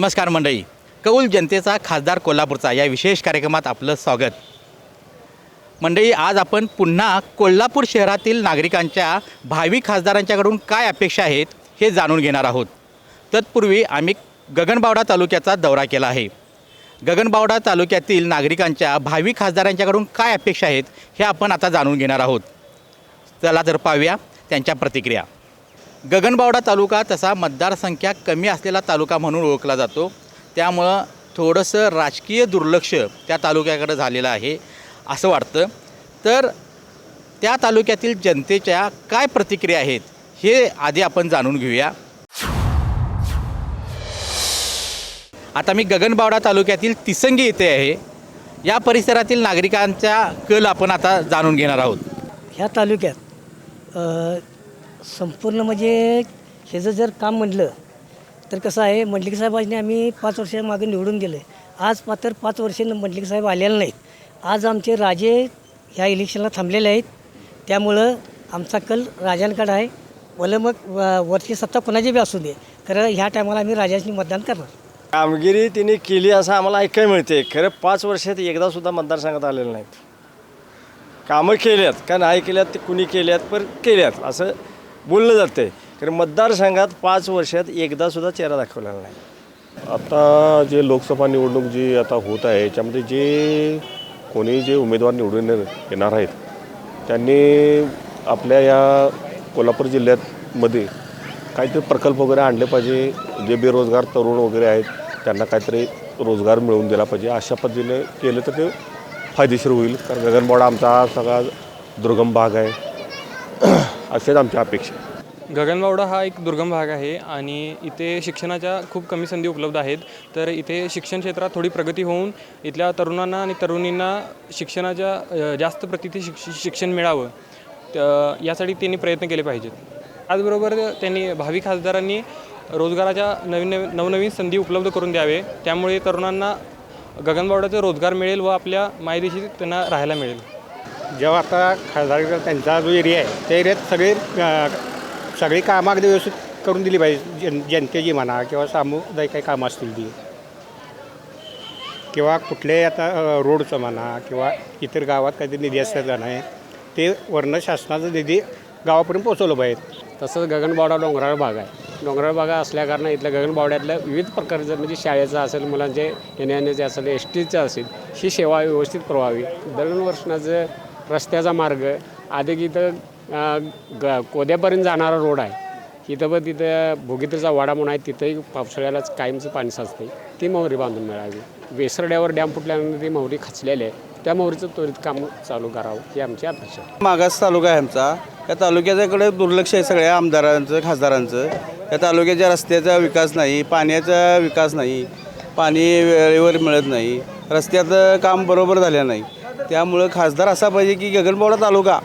नमस्कार मंडळी. कौल जनतेचा खासदार कोल्हापूरचा या विशेष कार्यक्रमात आपलं स्वागत. मंडळी आज आपण पुन्हा कोल्हापूर शहरातील नागरिकांच्या भावी खासदारांच्याकडून काय अपेक्षा आहेत हे जाणून घेणार आहोत. तत्पूर्वी आम्ही गगनबावडा तालुक्याचा दौरा केला आहे. गगनबावडा तालुक्यातील नागरिकांच्या भावी खासदारांच्याकडून काय अपेक्षा आहेत हे आपण आता जाणून घेणार आहोत. चला तर पाहूया त्यांच्या प्रतिक्रिया. गगनबावडा तालुका तसा मतदारसंख्या कमी असलेला तालुका म्हणून ओळखला जातो. त्यामुळं थोडंसं राजकीय दुर्लक्ष त्या तालुक्याकडे झालेलं आहे असं वाटतं. तर त्या तालुक्यातील जनतेच्या काय प्रतिक्रिया आहेत हे आधी आपण जाणून घेऊया. आता मी गगनबावडा तालुक्यातील तिसंगी येथे आहे. या परिसरातील नागरिकांचा कल आपण आता जाणून घेणार आहोत. ह्या तालुक्यात संपूर्ण म्हणजे ह्याचं जर काम म्हटलं तर कसं आहे मंडलिक साहेबांनी आम्ही पाच वर्षामागे निवडून गेलो आज मात्र पाच वर्ष मंडलिक साहेब आलेले नाहीत. आज आमचे राजे ह्या इलेक्शनला थांबलेले आहेत. त्यामुळं आमचा कल राजांकडे आहे. भलं मग व- वरची सत्ता कोणाची बी असू दे खरं ह्या टायमाला आम्ही राजांनी मतदान करणार. कामगिरी तिने केली असं आम्हाला ऐकायला मिळते. खरं पाच वर्षात एकदा सुद्धा मतदारसंघात आलेलं नाहीत. कामं केल्यात का नाही केल्यात ते कुणी केल्यात पण केल्यात. असं बोललं जातं आहे कारण मतदारसंघात पाच वर्षात एकदासुद्धा चेहरा दाखवलेला नाही. आता जे लोकसभा निवडणूक जी आता होत आहे याच्यामध्ये जे कोणी जे उमेदवार निवडून येणार आहेत त्यांनी आपल्या या कोल्हापूर जिल्ह्यामध्ये काहीतरी प्रकल्प वगैरे आणले पाहिजे जे बेरोजगार तरुण वगैरे आहेत त्यांना काहीतरी रोजगार मिळवून दिला पाहिजे. अशा पद्धतीने केलं तर ते फायदेशीर होईल. कारण गगनबावडा आमचा सगळा दुर्गम भाग आहे. असेच आमच्या अपेक्षा गगनबावडा हा एक दुर्गम भाग आहे आणि इथे शिक्षणाच्या खूप कमी संधी उपलब्ध आहेत. तर इथे शिक्षण क्षेत्रात थोडी प्रगती होऊन इथल्या तरुणांना आणि तरुणींना शिक्षणाच्या जास्त प्रतीचे शिक्ष शिक्षण मिळावं. त- यासाठी त्यांनी प्रयत्न केले पाहिजेत. त्याचबरोबर त्यांनी भावी खासदारांनी रोजगाराच्या नवीन नवीन नवनवीन संधी उपलब्ध करून द्यावे. त्यामुळे तरुणांना गगनबावड्याचा रोजगार मिळेल व आपल्या मायदेशी त्यांना राहायला मिळेल. जेव्हा आता खासदार त्यांचा जो एरिया आहे त्या एरियात सगळे सगळी कामं अगदी व्यवस्थित करून दिली पाहिजे. जन जनतेची म्हणा किंवा सामुदायिक काही कामं असतील ती. किंवा कुठल्याही आता रोडचं म्हणा किंवा इतर गावात काहीतरी निधी असल्याचं नाही ते वर्ण शासनाचं निधी गावापर्यंत पोचवलं पाहिजे. तसंच गगनबावडा डोंगराळ भाग आहे. डोंगराळ भाग असल्याकारणानं इथल्या गगनबावड्यातल्या विविध प्रकारचं म्हणजे शाळेचं असेल मुलांचे येण्याचे असेल एस टीचं असेल ही सेवा व्यवस्थित पुरवावी दळणवळणाचं रस्त्याचा मार्ग आधी इथं ग कोद्यापर्यंत जाणारा रोड आहे. इथं पण तिथं भोगित्रीचा वाडा म्हणून आहे तिथंही पावसाळ्यालाच कायमचं पाणी साचते ती मोहरी बांधून मिळावी. वेसरड्यावर डॅम फुटल्यानंतर ती मोहरी खचलेली आहे. त्या मोहरीचं त्वरित काम चालू करावं ही आमची अपेक्षा मागास तालुका आहे आमचा. या तालुक्याच्याकडे दुर्लक्ष आहे सगळ्या आमदारांचं खासदारांचं. या तालुक्याच्या रस्त्याचा विकास नाही पाण्याचा विकास नाही पाणी वेळेवर मिळत नाही रस्त्याचं काम बरोबर झालं नाही. त्यामुळं खासदार असा पाहिजे की गगनबावडा तालुका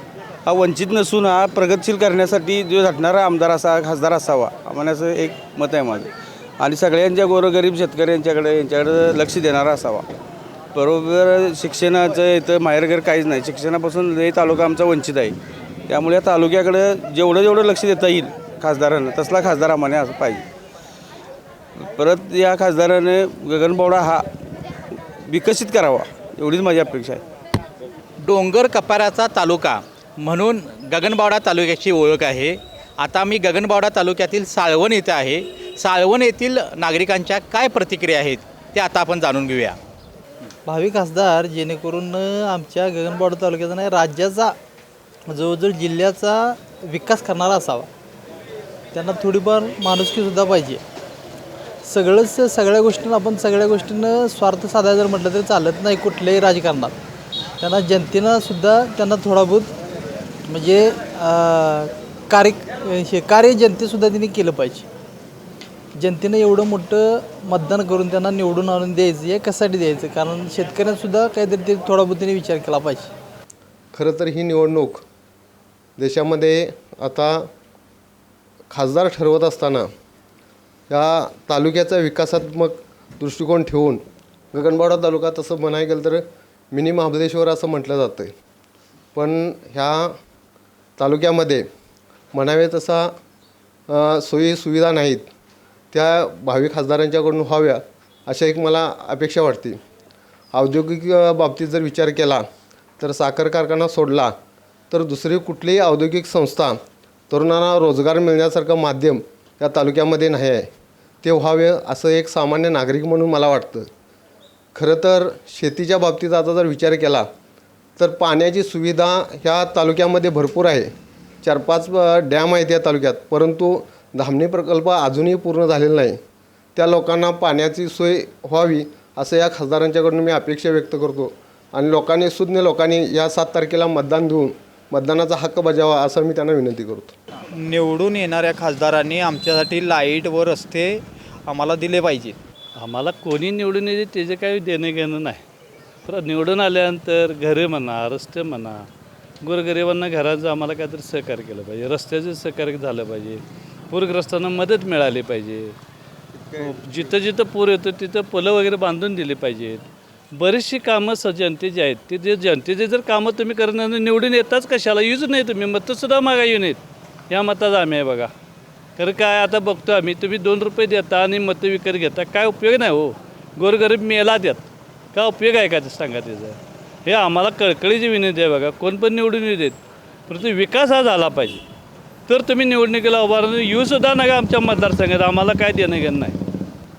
हा वंचित नसून हा प्रगतशील करण्यासाठी जो झटणारा आमदार असा खासदार असावा आम्हाला असं एक मत आहे माझं. आणि सगळ्यांच्या गोरगरीब शेतकऱ्यांच्याकडे यांच्याकडे लक्ष देणारा असावा. बरोबर शिक्षणाचं इथं माहेरघर काहीच नाही. शिक्षणापासून हे तालुका आमचा वंचित आहे. त्यामुळे या तालुक्याकडं जेवढं जेवढं लक्ष देता येईल खासदारानं तसला खासदार आम्हाला असं पाहिजे. परत या खासदाराने गगनबावडा हा विकसित करावा एवढीच माझी अपेक्षा आहे. डोंगर कपाराचा तालुका. म्हणून गगनबावडा तालुक्याची ओळख आहे. आता मी गगनबावडा तालुक्यातील साळवण येथे आहे. साळवण येथील नागरिकांच्या काय प्रतिक्रिया आहेत ते आता आपण जाणून घेऊया. भावी खासदार जेणेकरून आमच्या गगनबावडा तालुक्याचा नाही राज्याचा जवळजवळ जिल्ह्याचा विकास करणारा असावा. त्यांना थोडीफार माणुसकीसुद्धा पाहिजे. सगळंच सगळ्या गोष्टींना आपण सगळ्या गोष्टींना स्वार्थ साधायचं जर म्हटलं तरी चालत नाही कुठल्याही राजकारणात. त्यांना जनतेनं सुद्धा त्यांना थोडा बहुत म्हणजे कार्य हे कार्य जनतेसुद्धा त्यांनी केलं पाहिजे. जनतेनं एवढं मोठं मतदान करून त्यांना निवडून आणून द्यायचं हे कशासाठी द्यायचं? कारण शेतकऱ्यांसुद्धा काहीतरी ते थोडा बुद्धीने विचार केला पाहिजे. खरं तर ही निवडणूक देशामध्ये आता खासदार ठरवत असताना या तालुक्याचा विकासात्मक दृष्टिकोन ठेवून गगनबावडा तालुका तसं म्हणायला गेलं तर मिनी महाबळेश्वर असं म्हटलं जातं आहे पण ह्या तालुक्यामध्ये म्हणावे तसा सोयी सुविधा नाहीत त्या भावी खासदारांच्याकडून व्हाव्या अशा एक मला अपेक्षा वाटते. औद्योगिक बाबतीत जर विचार केला तर साखर कारखाना सोडला तर दुसरी कुठलीही औद्योगिक संस्था तरुणांना रोजगार मिळण्यासारखं माध्यम या तालुक्यामध्ये नाही आहे. ते व्हावे असं एक सामान्य नागरिक म्हणून मला वाटतं. खरं तर शेतीच्या बाबतीत आता जर विचार केला तर पाण्याची सुविधा ह्या तालुक्यामध्ये भरपूर आहे. चार पाच डॅम आहेत या तालुक्यात. परंतु धामणी प्रकल्प अजूनही पूर्ण झालेला नाही. त्या लोकांना पाण्याची सोय व्हावी असं या खासदारांच्याकडून मी अपेक्षा व्यक्त करतो. आणि लोकांनी सुज्ञ लोकांनी या सात तारखेला मतदान देऊन मतदानाचा हक्क बजावा असं मी त्यांना विनंती करतो. निवडून येणाऱ्या खासदारांनी आमच्यासाठी लाइट व रस्ते आम्हाला दिले पाहिजे. आम्हाला कोणी निवडून येते त्याचं काही देणं घेणं नाही. तर निवडून आल्यानंतर घरे म्हणा रस्ते म्हणा गोरगरिबांना घराचं आम्हाला काहीतरी सहकार्य केलं पाहिजे. रस्त्याचं सहकार्य झालं पाहिजे. पूरग्रस्तांना मदत मिळाली पाहिजे. जिथं जिथं पूर येतो तिथं पुलं वगैरे बांधून दिली पाहिजेत. बरीचशी कामं स जनतेची आहेत. ते जे जनतेचे जर कामं तुम्ही करणार निवडून येताच कशाला? येऊच नाही तुम्ही. मतंसुद्धा मागा येऊन येत. या मताचा आम्ही आहे बघा. खरं काय आता बघतो आम्ही. तुम्ही दोन रुपये देता आणि मतं विकत घेता. काय उपयोग नाही हो. गोरगरीब मेला देत काय उपयोग आहे का ते सांगा त्याचा? हे आम्हाला कळकळीची विनंती आहे बघा कोण पण निवडून येऊ देत परंतु विकास हा झाला पाहिजे. तर तुम्ही निवडणुकीला उभा राहून येऊसुद्धा नका आमच्या मतदारसंघात आम्हाला काय देणं घेणं नाही.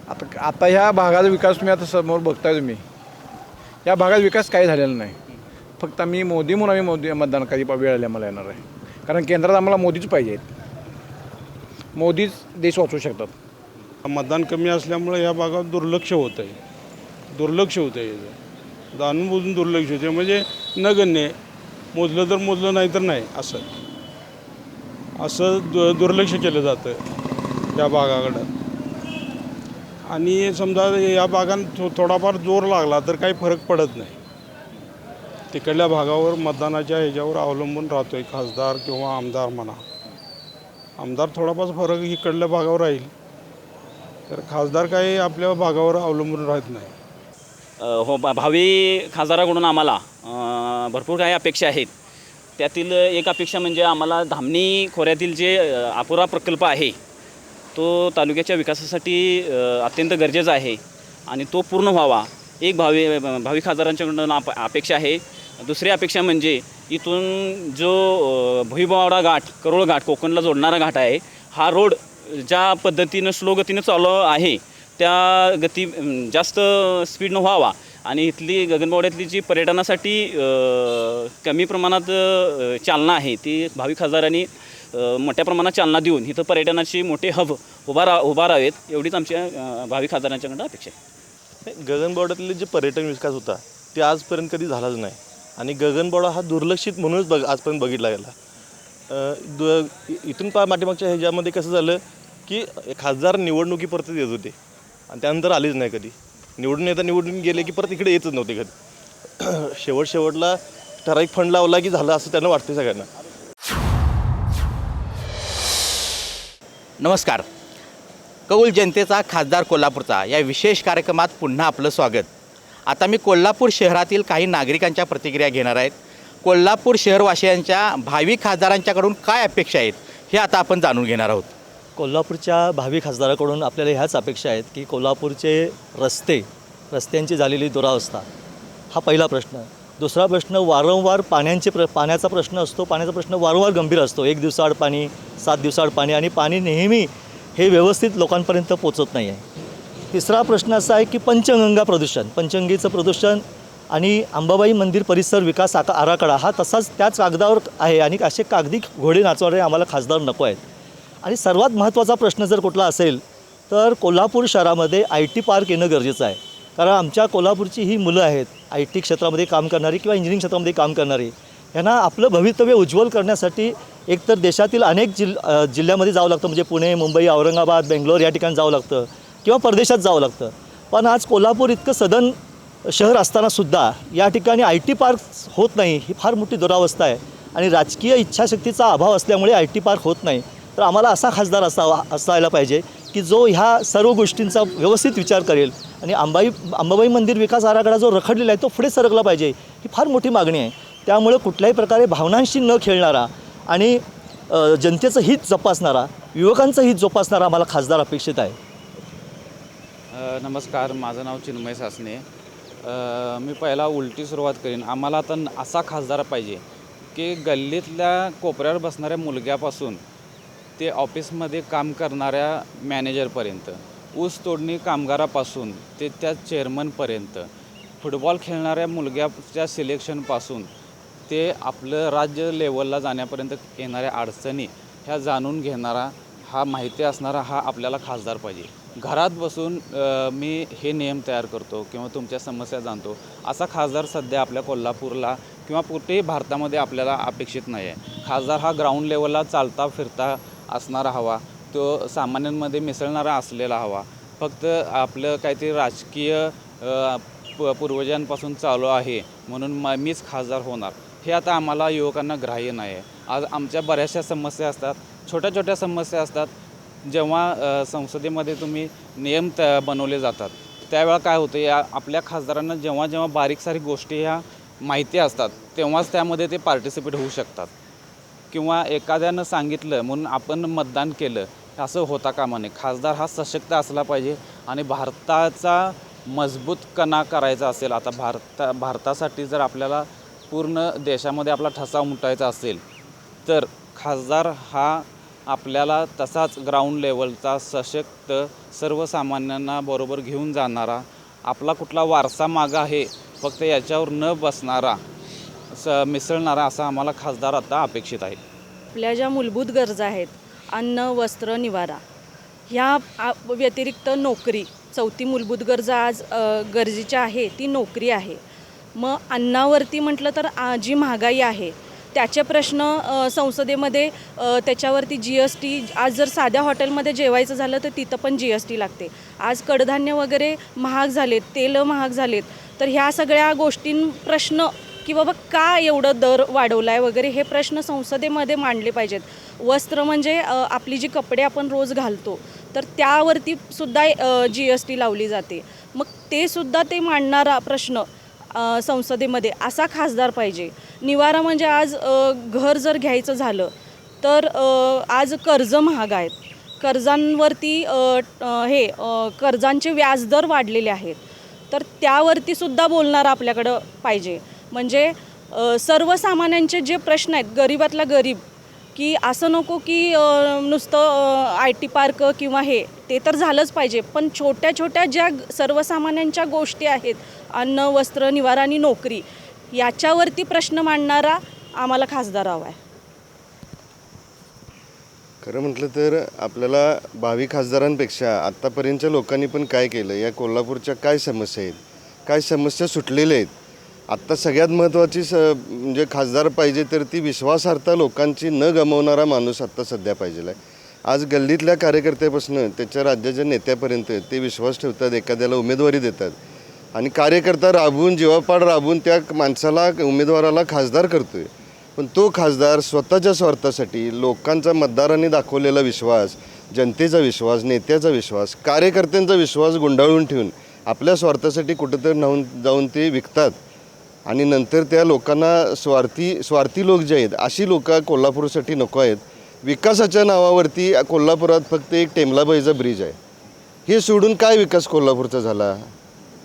आता आता ह्या भागाचा विकास तुम्ही आता समोर बघताय तुम्ही. या भागात विकास काही झालेला नाही. फक्त आम्ही मोदी म्हणून आम्ही मोदी मतदान कधी वेळ आली आम्हाला येणार आहे. कारण केंद्रात आम्हाला मोदीच पाहिजे आहेत. मोदीच देश वाचवू शकतात. मतदान कमी असल्यामुळे या भागात दुर्लक्ष होत आहे दुर्लक्ष होतं आहे जाणून बुजून दुर्लक्ष होते. म्हणजे नगण्य मोजलं तर मोजलं नाही तर नाही. असं. असं दु दुर्लक्ष केलं जातं या भागाकडं. आणि समजा या भागात थो थोडाफार जोर लागला तर काही फरक पडत नाही. तिकडल्या भागावर मतदानाच्या ह्याच्यावर अवलंबून राहतो आहे खासदार किंवा आमदार म्हणा. आमदार थोडाफार फरक इकडल्या भागावर राहील. तर खासदार काही आपल्या भागावर अवलंबून राहत नाही. हो भावी खासदाराकडून आम्हाला भरपूर काही अपेक्षा आहेत. त्यातील एक अपेक्षा म्हणजे आम्हाला धामणी खोऱ्यातील जे अपुरा प्रकल्प आहे तो तालुक्याच्या विकासासाठी अत्यंत गरजेचा आहे आणि तो पूर्ण व्हावा. एक भावी भावी खासदारांच्याकडून आप अपेक्षा आहे. दुसरी अपेक्षा म्हणजे इथून जो भुईबावडा घाट करोळ घाट कोकणला जोडणारा घाट आहे हा रोड ज्या पद्धतीनं स्लोगतीनं चालू आहे त्या गती जास्त स्पीडनं व्हावा. आणि इथली गगनबावड्यातली जी पर्यटनासाठी कमी प्रमाणात चालना आहे ती भावी खासदारांनी मोठ्या प्रमाणात चालना देऊन इथं पर्यटनाची मोठे हब उभा रा उभा राहावेत एवढीच आमच्या भावी खासदारांच्याकडं अपेक्षा आहे. गगनबावड्यातले जे पर्यटन विकास होता ते आजपर्यंत कधी झालाच नाही. आणि गगनबावडा हा दुर्लक्षित म्हणूनच बघ आजपर्यंत बघितला गेला. द इथून पा पाठीमागच्या ह्याच्यामध्ये कसं झालं की खासदार निवडणुकीपर्यंत येत होते. आणि त्यानंतर आलीच नाही कधी. निवडून येता निवडून गेले की परत इकडे येतच नव्हते कधी. शेवट शेवटला ठराविक फंड लावला की झालं असं त्यांना वाटते सगळ्यांना. नमस्कार. कौल जनतेचा खासदार कोल्हापूरचा या विशेष कार्यक्रमात पुन्हा आपलं स्वागत. आता मी कोल्हापूर शहरातील काही नागरिकांच्या प्रतिक्रिया घेणार आहेत कोल्हापूर शहरवासियांच्या भावी खासदारांच्याकडून काय अपेक्षा आहेत हे आता आपण जाणून घेणार आहोत. कोल्हापूरच्या भावी खासदाराकडून आपल्याला ह्याच अपेक्षा आहेत की कोल्हापूरचे रस्ते रस्त्यांची झालेली दुरावस्था हा पहिला प्रश्न. दुसरा प्रश्न वारंवार पाण्याचे प्र पाण्याचा प्रश्न असतो पाण्याचा प्रश्न वारंवार गंभीर असतो. एक दिवसाआड पाणी सात दिवसाआड पाणी आणि पाणी नेहमी हे व्यवस्थित लोकांपर्यंत पोचत नाही आहे तिसरा प्रश्न असा आहे की पंचगंगा प्रदूषण. पंचगंगेचं प्रदूषण आणि अंबाबाई मंदिर परिसर विकास आका आराखडा हा तसाच त्याच कागदावर आहे आणि असे कागदी घोडे नाचवणारे आम्हाला खासदार नको आहेत. आणि सर्वात महत्त्वाचा प्रश्न जर कुठला असेल तर कोल्हापूर शहरामध्ये आय टी पार्क येणं गरजेचं आहे. कारण आमच्या कोल्हापूरची ही मुलं आहेत आय टी क्षेत्रामध्ये काम करणारी किंवा इंजिनिअरिंग क्षेत्रामध्ये काम करणारी यांना आपलं भवितव्य उज्ज्वल करण्यासाठी एकतर देशातील अनेक जिल जिल्ह्यामध्ये जावं लागतं म्हणजे पुणे मुंबई औरंगाबाद बेंगलोर या ठिकाणी जावं लागतं किंवा परदेशात जावं लागतं. पण आज कोल्हापूर इतकं सदन शहर असतानासुद्धा या ठिकाणी आय टी पार्क होत नाही ही फार मोठी दुरावस्था आहे. आणि राजकीय इच्छाशक्तीचा अभाव असल्यामुळे आय टी पार्क होत नाही. तर आम्हाला असा खासदार असावा असायला पाहिजे की जो ह्या सर्व गोष्टींचा व्यवस्थित विचार करेल. आणि अंबाई अंबाबाई मंदिर विकास आराखडा जो रखडलेला आहे तो पुढे सरकला पाहिजे ही फार मोठी मागणी आहे. त्यामुळे कुठल्याही प्रकारे भावनांशी न खेळणारा आणि जनतेचं हित जोपासणारा युवकांचं हित जोपासणारा आम्हाला खासदार अपेक्षित आहे. नमस्कार माझं नाव चिन्मय सासने मी पहिला उलटी सुरुवात करीन. आम्हाला आता असा खासदार पाहिजे की गल्लीतल्या कोपऱ्यावर बसणाऱ्या मुलग्यापासून ते ऑफिसमध्ये काम करणाऱ्या मॅनेजरपर्यंत ऊस तोडणी कामगारापासून ते त्या चेअरमनपर्यंत फुटबॉल खेळणाऱ्या मुलग्याच्या सिलेक्शनपासून ते आपलं राज्य लेवलला जाण्यापर्यंत येणाऱ्या अडचणी ह्या जाणून घेणारा हा माहिती असणारा हा आपल्याला खासदार पाहिजे. घरात बसून मी हे नियम तयार करतो किंवा तुमच्या समस्या जाणतो असा खासदार सध्या आपल्या कोल्हापूरला किंवा कुठेही भारतामध्ये आपल्याला अपेक्षित नाही आहे खासदार हा ग्राउंड लेवलला चालता फिरता असणारा हवा तो सामान्यांमध्ये मिसळणारा असलेला हवा. फक्त आपलं काहीतरी राजकीय प पूर्वजांपासून चालू आहे म्हणून म मीच खासदार होणार. हे आता आम्हाला युवकांना ग्राह्य नाही आहे आज आमच्या बऱ्याचशा समस्या असतात. छोट्या छोट्या समस्या असतात. जेव्हा संसदेमध्ये तुम्ही नियम त बनवले जातात. त्यावेळा काय होतं या आपल्या खासदारांना जेव्हा जेव्हा बारीक सारीक गोष्टी ह्या माहिती असतात तेव्हाच त्यामध्ये ते पार्टिसिपेट होऊ शकतात. किंवा एखाद्यानं सांगितलं म्हणून आपण मतदान केलं असं होता कामा नये. खासदार हा सशक्त असला पाहिजे आणि भारताचा मजबूत कणा करायचा असेल आता भारता भारतासाठी जर आपल्याला पूर्ण देशामध्ये आपला ठसा उमटायचा असेल तर खासदार हा आपल्याला तसाच ग्राउंड लेवलचा सशक्त सर्वसामान्यांना बरोबर घेऊन जाणारा आपला कुठला वारसा मागा आहे फक्त याच्यावर न बसणारा स मिसळणारा असा आम्हाला खासदार आता अपेक्षित आहे. आपल्या ज्या मूलभूत गरजा आहेत अन्न वस्त्र निवारा ह्या व्यतिरिक्त नोकरी चौथी मूलभूत गरजा आज गरजेच्या आहे ती नोकरी आहे. मग अन्नावरती म्हटलं तर जी महागाई आहे त्याचे प्रश्न संसदेमध्ये त्याच्यावरती जी एस टी आज जर साध्या हॉटेलमध्ये जेवायचं झालं तर तिथं पण जी एस टी लागते. आज कडधान्य वगैरे महाग झालेत तेलं महाग झालेत तर ह्या सगळ्या गोष्टीं प्रश्न की बाबा का एवढं दर वाढवला आहे वगैरे हे प्रश्न संसदेमध्ये मांडले पाहिजेत. वस्त्र म्हणजे आपली जी कपडे आपण रोज घालतो तर त्यावरती सुद्धा जी एस टी लावली जाते. मग ते सुद्धा ते मांडणारा प्रश्न संसदेमध्ये असा खासदार पाहिजे. निवारा म्हणजे आज घर जर घ्यायचं झालं तर आज कर्ज महाग आहेत. कर्जांवरती हे कर्जांचे व्याजदर वाढलेले आहेत. तर त्यावरती सुद्धा बोलणारा आपल्याकडं पाहिजे. म्हणजे सर्वसामान्यांचे जे प्रश्न आहेत गरीबातला गरीब की असं नको की नुसतं आय टी पार्क किंवा हे ते तर झालंच पाहिजे. पण छोट्या छोट्या ज्या सर्वसामान्यांच्या गोष्टी आहेत अन्न वस्त्र निवारा आणि नोकरी याच्यावरती प्रश्न मांडणारा आम्हाला खासदार हवा आहे. खरं म्हटलं तर आपल्याला भावी खासदारांपेक्षा आत्तापर्यंतच्या लोकांनी पण काय केलं? या कोल्हापूरच्या काय समस्या आहेत? काय समस्या सुटलेल्या आहेत? आत्ता सगळ्यात महत्त्वाची स म्हणजे खासदार पाहिजे तर ती विश्वासार्हता लोकांची न गमावणारा माणूस आत्ता सध्या पाहिजे आहे. आज गल्लीतल्या कार्यकर्त्यापासून त्याच्या राज्याच्या नेत्यापर्यंत ते विश्वास ठेवतात एखाद्याला उमेदवारी देतात. आणि कार्यकर्ता राबवून जीवापाड राबवून त्या माणसाला उमेदवाराला खासदार करतो आहे पण तो खासदार स्वतःच्या स्वार्थासाठी लोकांचा मतदारांनी दाखवलेला विश्वास जनतेचा विश्वास नेत्याचा विश्वास कार्यकर्त्यांचा विश्वास गुंडाळून ठेवून आपल्या स्वार्थासाठी कुठंतरी नाहून जाऊन ते विकतात. आणि नंतर त्या लोकांना स्वार्थी स्वार्थी लोक जे आहेत अशी लोक कोल्हापूरसाठी नको आहेत. विकासाच्या नावावरती कोल्हापुरात फक्त एक टेमलाबाईचा ब्रिज आहे. हे सोडून काय विकास कोल्हापूरचा झाला?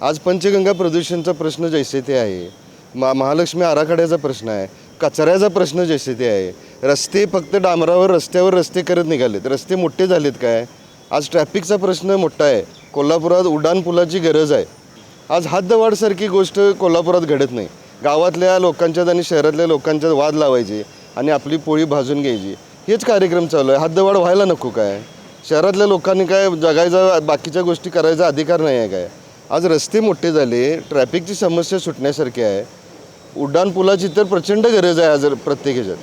आज पंचगंगा प्रदूषणचा प्रश्न जैसे ते आहे. मा महालक्ष्मी आराखड्याचा प्रश्न आहे. कचऱ्याचा प्रश्न जैसे ते आहे. रस्ते फक्त डांबरावर रस्त्यावर रस्ते करत निघालेत. रस्ते मोठे झालेत काय? आज ट्रॅफिकचा प्रश्न मोठा आहे. कोल्हापुरात उड्डाणपुलाची गरज आहे. आज हद्दवाढसारखी गोष्ट कोल्हापुरात घडत नाही. गावातल्या लोकांच्यात आणि शहरातल्या लोकांच्यात वाद लावायचे आणि आपली पोळी भाजून घ्यायची. हेच कार्यक्रम चालू आहे. हद्दवाढ व्हायला नको काय? शहरातल्या लोकांनी काय जगायचा बाकीच्या गोष्टी करायचा अधिकार नाही आहे काय? आज रस्ते मोठे झाले ट्रॅफिकची समस्या सुटण्यासारखी आहे. उड्डाणपुलाची तर प्रचंड गरज आहे आज प्रत्येक ह्याच्यात.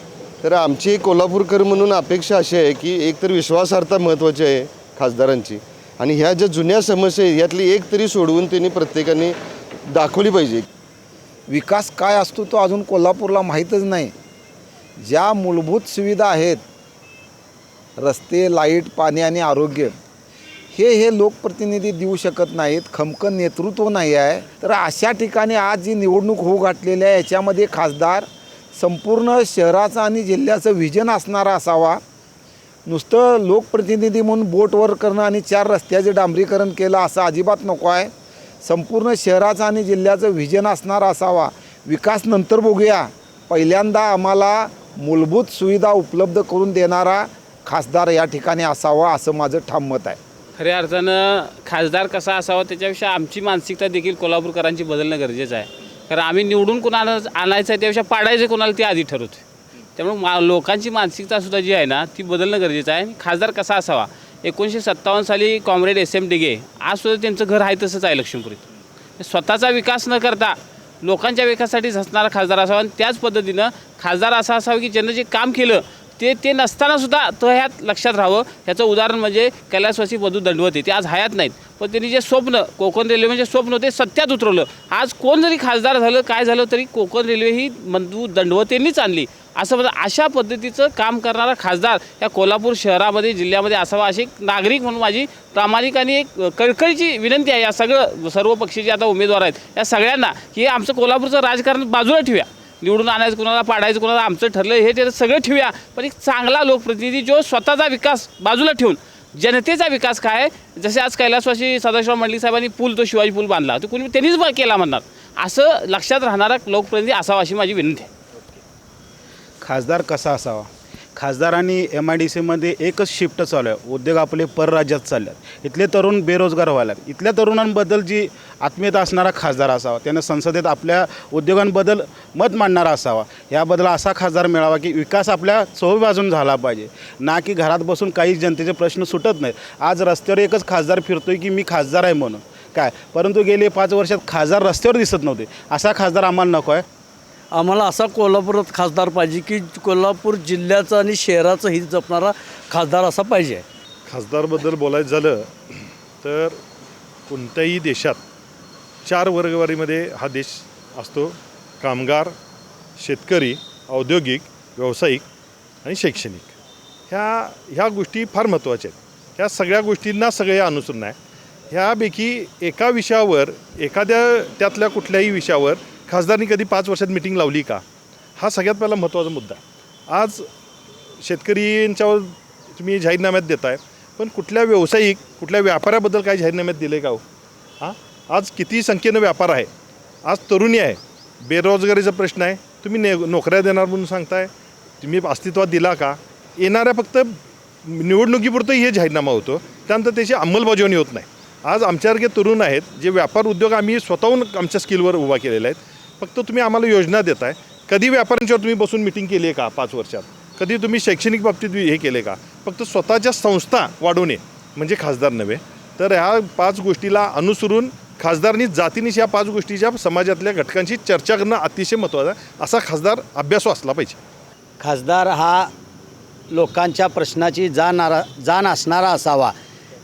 तर आमची एक कोल्हापूरकर म्हणून अपेक्षा अशी आहे की एक तर विश्वासार्हता महत्त्वाची आहे खासदारांची. आणि ह्या ज्या जुन्या समस्या आहेत यातली एक तरी सोडवून त्यांनी प्रत्येकाने दाखवली पाहिजे. विकास काय असतो तो अजून कोल्हापूरला माहीतच नाही. ज्या मूलभूत सुविधा आहेत रस्ते लाइट पाणी आणि आरोग्य हे हे लोकप्रतिनिधी देऊ शकत नाहीत खमकन नेतृत्व नाही आहे. तर अशा ठिकाणी आज जी निवडणूक होऊ घातलेली आहे याच्यामध्ये खासदार संपूर्ण शहराचं आणि जिल्ह्याचं व्हिजन असणारा असावा. नुसतं लोकप्रतिनिधी म्हणून बोटवर करणं आणि चार रस्त्याचे डांबरीकरण केलं असं अजिबात नको आहे. संपूर्ण शहराचं आणि जिल्ह्याचं व्हिजन असणारा असावा. विकास नंतर बघूया. पहिल्यांदा आम्हाला मूलभूत सुविधा उपलब्ध करून देणारा खासदार या ठिकाणी असावा असं माझं ठाम मत आहे. खऱ्या अर्थानं खासदार कसा असावा त्याच्यापेक्षा आमची मानसिकता देखील कोल्हापूरकरांची बदलणं गरजेचं आहे. कारण आम्ही निवडून कोणाला आणायचं आहे त्यापेक्षा पाडायचं कोणाला ते आधी ठरवते त्यामुळे मा लोकांची मानसिकतासुद्धा जी आहे ना ती बदलणं गरजेचं आहे. आणि खासदार कसा असावा? एकोणीसशे सत्तावन्न साली कॉम्रेड एस एम डिगे आजसुद्धा त्यांचं घर आहे तसंच आहे लक्ष्मीपुरीत. स्वतःचा विकास न करता लोकांच्या विकासासाठी झसणारा खासदार असावा. आणि त्याच पद्धतीनं खासदार असा असावा की ज्यांना जे काम केलं ते ते नसतानासुद्धा तो ह्यात लक्षात राहावं. ह्याचं उदाहरण म्हणजे कैलासवासी मधू दंडवते. ते आज हयात नाहीत. पण त्यांनी जे स्वप्न कोकण रेल्वे म्हणजे स्वप्न ते सत्यात उतरवलं. आज कोण जरी खासदार झालं काय झालं तरी कोकण रेल्वे ही मधू दंडवतेंनीच आणली. असं म्हणजे अशा पद्धतीचं काम करणारा खासदार या कोल्हापूर शहरामध्ये जिल्ह्यामध्ये असावा अशी एक नागरिक म्हणून माझी प्रामाणिक आणि एक कळकळीची विनंती आहे. या सगळं सर्व पक्षीचे आता उमेदवार आहेत. या सगळ्यांना की आमचं कोल्हापूरचं राजकारण बाजूला ठेवूया. निवडून आणायचं कुणाला पाडायचं कुणाला आमचं ठरलं हे ते सगळं ठेवूया. पण एक चांगला लोकप्रतिनिधी जो स्वतःचा विकास बाजूला ठेवून जनतेचा विकास काय आहे? जसे आज कैलासवासी सदाशिव मंडलिक साहेबांनी पूल तो शिवाजी पूल बांधला. तो कुणी त्यांनीच केला म्हणणार. असं लक्षात राहणारा लोकप्रतिनिधी असावा अशी माझी विनंती आहे. खासदार कसा असावा? खासदार आणि एम आय डी सीमध्ये एकच शिफ्ट चालू आहे. उद्योग आपले परराज्यात चालले इथले तरुण बेरोजगार व्हायला इथल्या तरुणांबद्दल जी आत्मीयता असणारा खासदार असावा त्यानं संसदेत आपल्या उद्योगांबद्दल मत मांडणारा असावा याबद्दल असा खासदार मिळावा की विकास आपल्या चोही बाजून झाला पाहिजे. ना की घरात बसून काही जनतेचे प्रश्न सुटत नाहीत. आज रस्त्यावर एकच खासदार फिरतोय की मी खासदार आहे म्हणून. काय? परंतु गेले पाच वर्षात खासदार रस्त्यावर दिसत नव्हते. असा खासदार आम्हाला नको आहे. आम्हाला असा कोल्हापुरात खासदार पाहिजे की कोल्हापूर जिल्ह्याचं आणि शहराचं हित जपणारा खासदार असा पाहिजे. खासदारबद्दल बोलायचं झालं तर कोणत्याही देशात चार वर्गवारीमध्ये हा देश असतो. कामगार शेतकरी औद्योगिक व्यावसायिक आणि शैक्षणिक. ह्या ह्या गोष्टी फार महत्त्वाच्या आहेत. ह्या सगळ्या गोष्टींना सगळे अनुसरून आहे. ह्यापैकी एका विषयावर एखाद्या त्यातल्या कुठल्याही विषयावर खासदारनी कधी पाच वर्षात मिटिंग लावली का? हा सगळ्यात पहिला महत्त्वाचा मुद्दा. आज शेतकरींच्यावर तुम्ही जाहीरनाम्यात देताय पण कुठल्या व्यावसायिक कुठल्या व्यापाऱ्याबद्दल काय जाहीरनाम्यात दिले का हो? हां? आज किती संख्येनं व्यापार आहे? आज तरुणी आहे. बेरोजगारीचा प्रश्न आहे. तुम्ही ने नोकऱ्या देणार म्हणून सांगताय. तुम्ही अस्तित्वात दिला का? येणाऱ्या फक्त निवडणुकीपुरतं हे जाहीरनामा होतो. त्यानंतर त्याची अंमलबजावणी होत नाही. आज आमच्यासारखे तरुण आहेत जे व्यापार उद्योग आम्ही स्वतःहून आमच्या स्किलवर उभा केलेला आहेत. फक्त तुम्ही आम्हाला योजना देताय. कधी व्यापाऱ्यांच्यावर तुम्ही बसून मिटिंग केली आहे का पाच वर्षात? कधी तुम्ही शैक्षणिक बाबतीत हे केले का? फक्त स्वतःच्या संस्था वाढवणे म्हणजे खासदार नव्हे तर ह्या पाच गोष्टीला अनुसरून खासदारनी जातीनिश या पाच गोष्टीच्या समाजातल्या घटकांची चर्चा करणं अतिशय महत्त्वाचं आहे असा खासदार अभ्यासू असला पाहिजे. खासदार हा लोकांच्या प्रश्नाची जाणारा जाण असणारा असावा.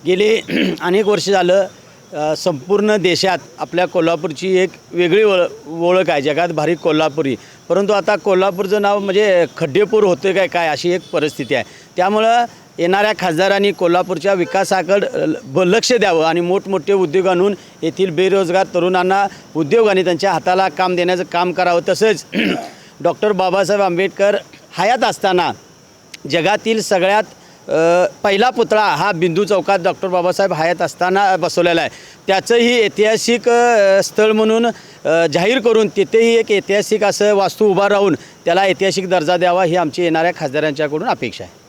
गेली अनेक वर्ष झालं संपूर्ण देशात आपल्या कोल्हापूरची एक वेगळी ओळ ओळख आहे जगात भारी कोल्हापुरी. परंतु आता कोल्हापूरचं नाव म्हणजे खड्डेपूर होतं काय काय अशी एक परिस्थिती आहे. त्यामुळं येणाऱ्या खासदारांनी कोल्हापूरच्या विकासाकडं ब लक्ष द्यावं आणि मोठमोठे उद्योग आणून येथील बेरोजगार तरुणांना उद्योग आणि त्यांच्या हाताला काम देण्याचं काम करावं. तसंच डॉक्टर बाबासाहेब आंबेडकर हयात असताना जगातील सगळ्यात पहिला पुतळा हा बिंदू चौकात डॉक्टर बाबासाहेब हयात असताना बसवलेला आहे. त्याचंही ऐतिहासिक स्थळ म्हणून जाहीर करून तिथेही एक ऐतिहासिक असं वास्तू उभा राहून त्याला ऐतिहासिक दर्जा द्यावा ही आमची येणाऱ्या खासदारांच्याकडून अपेक्षा आहे.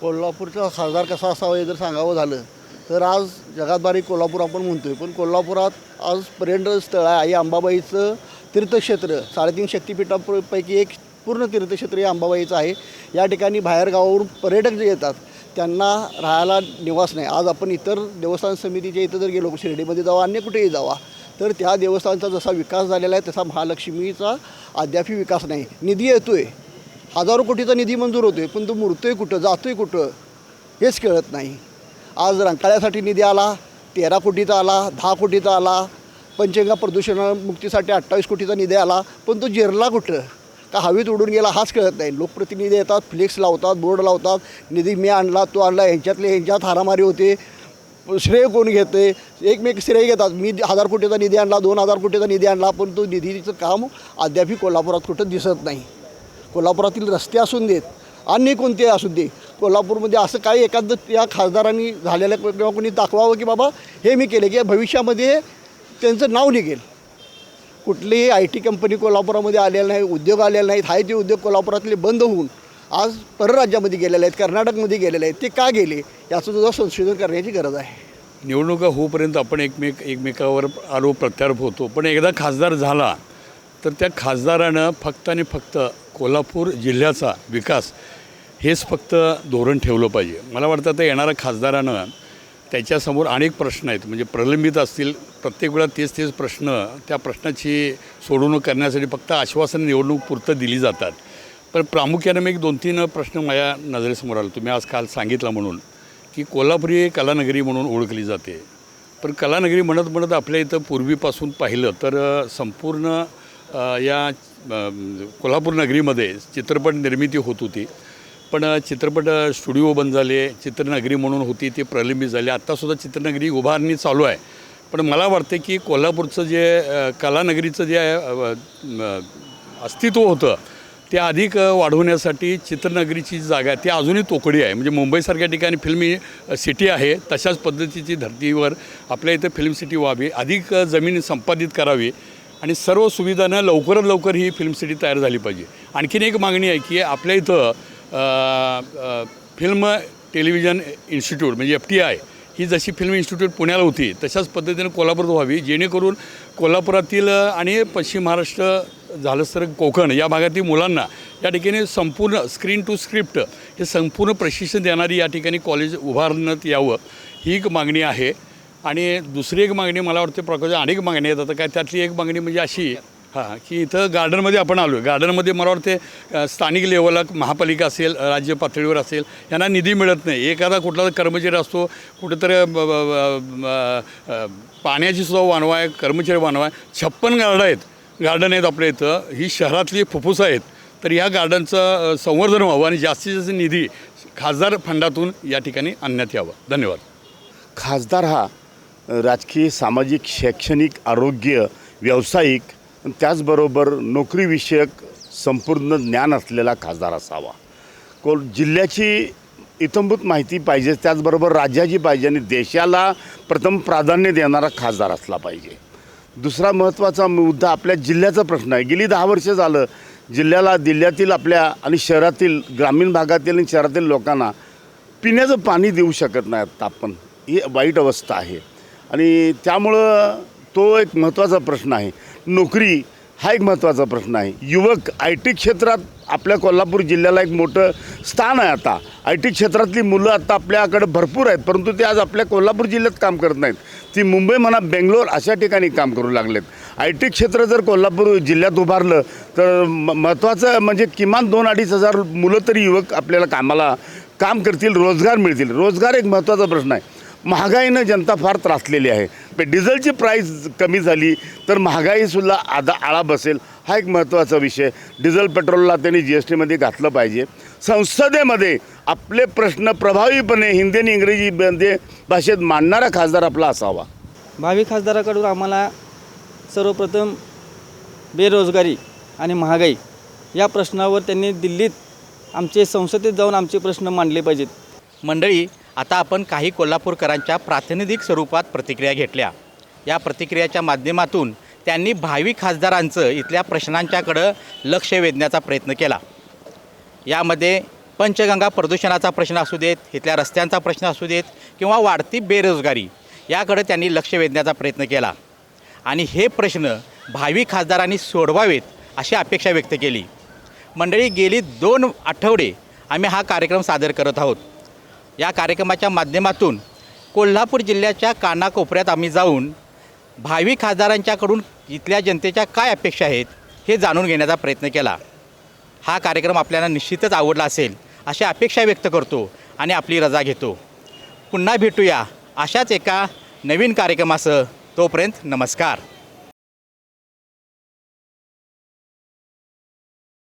कोल्हापूरचा खासदार कसा असावा हे जर सांगावं झालं तर आज जगात बारीक कोल्हापूर आपण म्हणतोय पण कोल्हापुरात आज पर्यटन स्थळ आहे. आई अंबाबाईचं तीर्थक्षेत्र साडेतीन शक्तिपीठापैकी एक पूर्ण तीर्थक्षेत्र हे अंबाबाईचं आहे. या ठिकाणी बाहेरगावावरून पर्यटक जे येतात त्यांना राहायला निवास नाही. आज आपण इतर देवस्थान समितीच्या इथं जर गेलो शिर्डीमध्ये जावा अन्य कुठेही जावा तर त्या देवस्थानचा जसा विकास झालेला आहे तसा महालक्ष्मीचा अद्यापही विकास नाही. निधी येतो आहे हजारो कोटीचा निधी मंजूर होतो आहे पण तो मुरतोय कुठं जातोय कुठं हेच कळत नाही. आज रंकाळ्यासाठी निधी आला तेरा कोटीचा आला दहा कोटीचा आला पंचगंगा प्रदूषण मुक्तीसाठी अठ्ठावीस कोटीचा निधी आला पण तो जिरला कुठं? का हवेत उडून गेला हाच कळत नाही. लोकप्रतिनिधी येतात फ्लेक्स लावतात बोर्ड लावतात. निधी मी आणला तो आणला ह्यांच्यातले ह्यांच्यात हारामारी होते. श्रेय कोण घेते? एकमेक श्रेय घेतात. मी हजार कोटीचा निधी आणला दोन हजार कोटीचा निधी आणला पण तो निधीचं काम अद्यापही कोल्हापुरात कुठं दिसत नाही. कोल्हापुरातील रस्ते असून देत अन्य कोणते असू दे कोल्हापूरमध्ये असं काही एखादं या खासदारांनी झालेलं किंवा कोणी दाखवावं की बाबा हे मी केले की भविष्यामध्ये त्यांचं नाव निघेल. कुठलीही आय टी कंपनी कोल्हापुरामध्ये आलेल्या नाही उद्योग आलेले नाहीत हाय ते उद्योग कोल्हापुरातले बंद होऊन आज परराज्यामध्ये गेलेले आहेत कर्नाटकमध्ये गेलेले आहेत ते का गेले? याचं सुद्धा संशोधन करण्याची गरज आहे. निवडणुका होऊपर्यंत आपण एकमेक एकमेकावर आरोप प्रत्यारोप होतो. पण एकदा खासदार झाला तर त्या खासदारानं फक्त आणि फक्त कोल्हापूर जिल्ह्याचा विकास हेच फक्त धोरण ठेवलं पाहिजे. मला वाटतं ते येणाऱ्या खासदारानं त्याच्यासमोर अनेक प्रश्न आहेत. म्हणजे प्रलंबित असतील प्रत्येक वेळा तेच तेच प्रश्न त्या प्रश्नाची सोडवणूक करण्यासाठी फक्त आश्वासन निवडणूक पुरतं दिली जातात. पण प्रामुख्यानं मी एक दोन तीन प्रश्न माझ्या नजरेसमोर आलो. तुम्ही आज काल सांगितलं म्हणून की कोल्हापुरी कलानगरी म्हणून ओळखली जाते. पण कलानगरी म्हणत म्हणत आपल्या इथं पूर्वीपासून पाहिलं तर संपूर्ण या कोल्हापूर नगरीमध्ये चित्रपट निर्मिती होत होती. पण चित्रपट स्टुडिओ बंद झाले चित्रनगरी म्हणून होती ती प्रलंबित झाली. आत्तासुद्धा चित्रनगरी उभारणी चालू आहे. पण मला वाटते की कोल्हापूरचं जे कलानगरीचं जे अस्तित्व होतं ते अधिक वाढवण्यासाठी चित्रनगरीची जी जागा आहे ती अजूनही तोकडी आहे. म्हणजे मुंबईसारख्या ठिकाणी फिल्मी सिटी आहे तशाच पद्धतीची धर्तीवर आपल्या इथं फिल्म सिटी व्हावी अधिक जमीन संपादित करावी आणि सर्व सुविधांना लवकरात लवकर ही फिल्म सिटी तयार झाली पाहिजे. आणखीन एक मागणी आहे की आपल्या इथं फिल्म टेलिव्हिजन इन्स्टिट्यूट म्हणजे एफ टी आय ही जशी फिल्म इन्स्टिट्यूट पुण्याला होती तशाच पद्धतीनं कोल्हापुरात व्हावी जेणेकरून कोल्हापुरातील आणि पश्चिम महाराष्ट्र झालंच तर कोकण या भागातील मुलांना या ठिकाणी संपूर्ण स्क्रीन टू स्क्रिप्ट हे संपूर्ण प्रशिक्षण देणारी या ठिकाणी कॉलेज उभारण्यात यावं ही एक मागणी आहे. आणि दुसरी एक मागणी मला वाटते प्रकारच्या अनेक मागण्या आहेत. आता काय त्यातली एक मागणी म्हणजे अशी हां की इथं गार्डनमध्ये आपण आलो आहे गार्डनमध्ये मला वाटते स्थानिक लेवलला महापालिका असेल राज्य पातळीवर असेल यांना निधी मिळत नाही. एखादा कुठला कर्मचारी असतो कुठेतरी ब- ब- पाण्याची सुद्धा वानवा आहे कर्मचारी वानवा आहे. छप्पन गार्डन आहेत. गार्डन आहेत आपल्या इथं. ही शहरातली फुफ्फुसं आहेत. तर ह्या गार्डनचं संवर्धन व्हावं आणि जास्तीत जास्त निधी खासदार फंडातून या ठिकाणी आणण्यात यावं. धन्यवाद. खासदार हा राजकीय सामाजिक शैक्षणिक आरोग्य व्यावसायिक त्याचबरोबर नोकरीविषयक संपूर्ण ज्ञान असलेला खासदार असावा. को जिल्ह्याची इतंभूत माहिती पाहिजे त्याचबरोबर राज्याची पाहिजे आणि देशाला प्रथम प्राधान्य देणारा खासदार असला पाहिजे. दुसरा महत्त्वाचा मुद्दा आपल्या जिल्ह्याचा प्रश्न आहे. गेली दहा वर्ष झालं जिल्ह्याला जिल्ह्यातील आपल्या आणि शहरातील ग्रामीण भागातील आणि शहरातील लोकांना पिण्याचं पाणी देऊ शकत नाही आता आपण ही वाईट अवस्था आहे. आणि त्यामुळं तो एक महत्त्वाचा प्रश्न आहे. नोकरी हा एक महत्त्वाचा प्रश्न आहे. युवक आय टी क्षेत्रात आपल्या कोल्हापूर जिल्ह्याला एक मोठं स्थान आहे आता. आय टी क्षेत्रातली मुलं आता आपल्याकडे भरपूर आहेत परंतु ते आज आपल्या कोल्हापूर जिल्ह्यात काम करत नाहीत. ती मुंबई म्हणा बेंगलोर अशा ठिकाणी काम करू लागलेत. आय टी क्षेत्र जर कोल्हापूर जिल्ह्यात उभारलं तर म महत्त्वाचं म्हणजे किमान दोन अडीच हजार मुलं तरी युवक आपल्याला कामाला काम करतील रोजगार मिळतील. रोजगार एक महत्त्वाचा प्रश्न आहे. महागाईनं जनता फार त्रासलेली आहे. पण डिझेलची प्राईस कमी झाली तर महागाईसुद्धा आदा आळा बसेल. हा एक महत्त्वाचा विषय. डिझेल पेट्रोलला त्यांनी जी एस टीमध्ये घातलं पाहिजे. संसदेमध्ये आपले प्रश्न प्रभावीपणे हिंदी आणि इंग्रजीमध्ये भाषेत मांडणारा खासदार आपला असावा. भावी खासदाराकडून आम्हाला सर्वप्रथम बेरोजगारी आणि महागाई या प्रश्नावर त्यांनी दिल्लीत आमचे संसदेत जाऊन आमचे प्रश्न मांडले पाहिजेत. मंडळी आता आपण काही कोल्हापूरकरांच्या प्रातिनिधिक स्वरूपात प्रतिक्रिया घेतल्या. या प्रतिक्रियाच्या माध्यमातून त्यांनी भावी खासदारांचं इथल्या प्रश्नांच्याकडं लक्ष वेधण्याचा प्रयत्न केला. यामध्ये पंचगंगा प्रदूषणाचा प्रश्न असू देत इथल्या रस्त्यांचा प्रश्न असू देत किंवा वाढती बेरोजगारी याकडे त्यांनी लक्ष वेधण्याचा प्रयत्न केला. आणि हे प्रश्न भावी खासदारांनी सोडवावेत अशी अपेक्षा व्यक्त केली. मंडळी गेली दोन आठवडे आम्ही हा कार्यक्रम सादर करत आहोत. या कार्यक्रमाच्या माध्यमातून कोल्हापूर जिल्ह्याच्या कानाकोपऱ्यात आम्ही जाऊन भावी खासदारांच्याकडून इथल्या जनतेच्या काय अपेक्षा आहेत हे जाणून घेण्याचा प्रयत्न केला. हा कार्यक्रम आपल्याला निश्चितच आवडला असेल अशी अपेक्षा व्यक्त करतो आणि आपली रजा घेतो. पुन्हा भेटूया अशाच एका नवीन कार्यक्रमासह. तोपर्यंत नमस्कार.